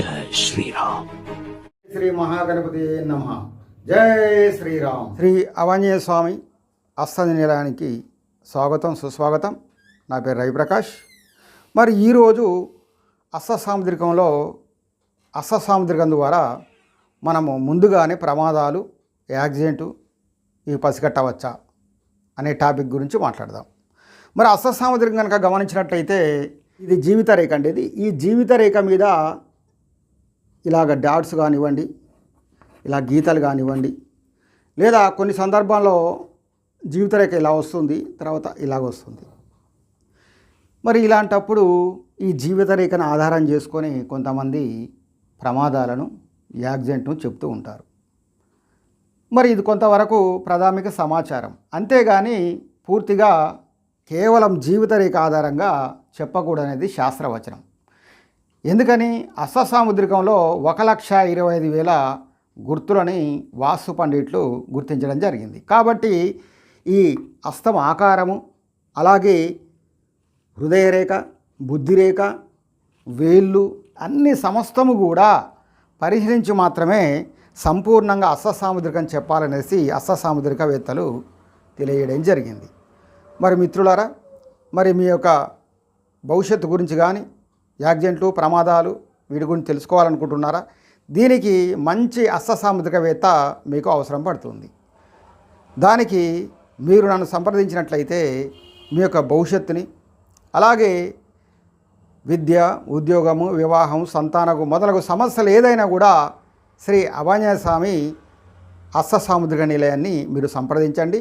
జై శ్రీరామ్ శ్రీ మహాగణపతి నమ. జై శ్రీరామ్. శ్రీ అవంజయ స్వామి అస్తది నిలయానికి స్వాగతం సుస్వాగతం. నా పేరు రవిప్రకాష్. మరి ఈరోజు అస్త సాముద్రికంలో సాముద్రికం ద్వారా మనము ముందుగానే ప్రమాదాలు యాక్సిడెంటు ఇవి పసిగట్టవచ్చా అనే టాపిక్ గురించి మాట్లాడదాం. మరి అస్త సాముద్రికం కనుక గమనించినట్లయితే ఇది జీవిత రేఖ అండి. ఇది ఈ జీవిత రేఖ మీద ఇలాగ డాట్స్ కానివ్వండి ఇలా గీతలు కానివ్వండి లేదా కొన్ని సందర్భాల్లో జీవితరేఖ ఇలా వస్తుంది తర్వాత ఇలాగ వస్తుంది. మరి ఇలాంటప్పుడు ఈ జీవిత రేఖను ఆధారం చేసుకొని కొంతమంది ప్రమాదాలను యాక్సిడెంట్ను చెప్తూ ఉంటారు. మరి ఇది కొంతవరకు ప్రాథమిక సమాచారం. అంతేగాని పూర్తిగా కేవలం జీవిత రేఖ ఆధారంగా చెప్పకూడనేది శాస్త్రవచనం. ఎందుకని అష్టసాముద్రికంలో ఒక లక్ష ఇరవై ఐదు వేల గుర్తులని వాస్తు పండిట్లు గుర్తించడం జరిగింది. కాబట్టి ఈ అస్తం ఆకారము అలాగే హృదయరేఖ బుద్ధిరేఖ వేళ్ళు అన్ని సమస్తము కూడా పరిశీలించి మాత్రమే సంపూర్ణంగా అస్ససాముద్రికం చెప్పాలనేసి అస్ససాముద్రికవేత్తలు తెలియడం జరిగింది. మరి మిత్రులారా మరి మీ యొక్క భవిష్యత్తు గురించి కానీ యాక్సిడెంట్లు ప్రమాదాలు వీటి గురించి తెలుసుకోవాలనుకుంటున్నారా? దీనికి మంచి అస్ససాముద్రికవేత్త మీకు అవసరం పడుతుంది. దానికి మీరు నన్ను సంప్రదించినట్లయితే మీ యొక్క భవిష్యత్తుని అలాగే విద్య ఉద్యోగము వివాహం సంతానకు మొదలగు సమస్యలు ఏదైనా కూడా శ్రీ అభాన్య స్వామి నిలయాన్ని మీరు సంప్రదించండి.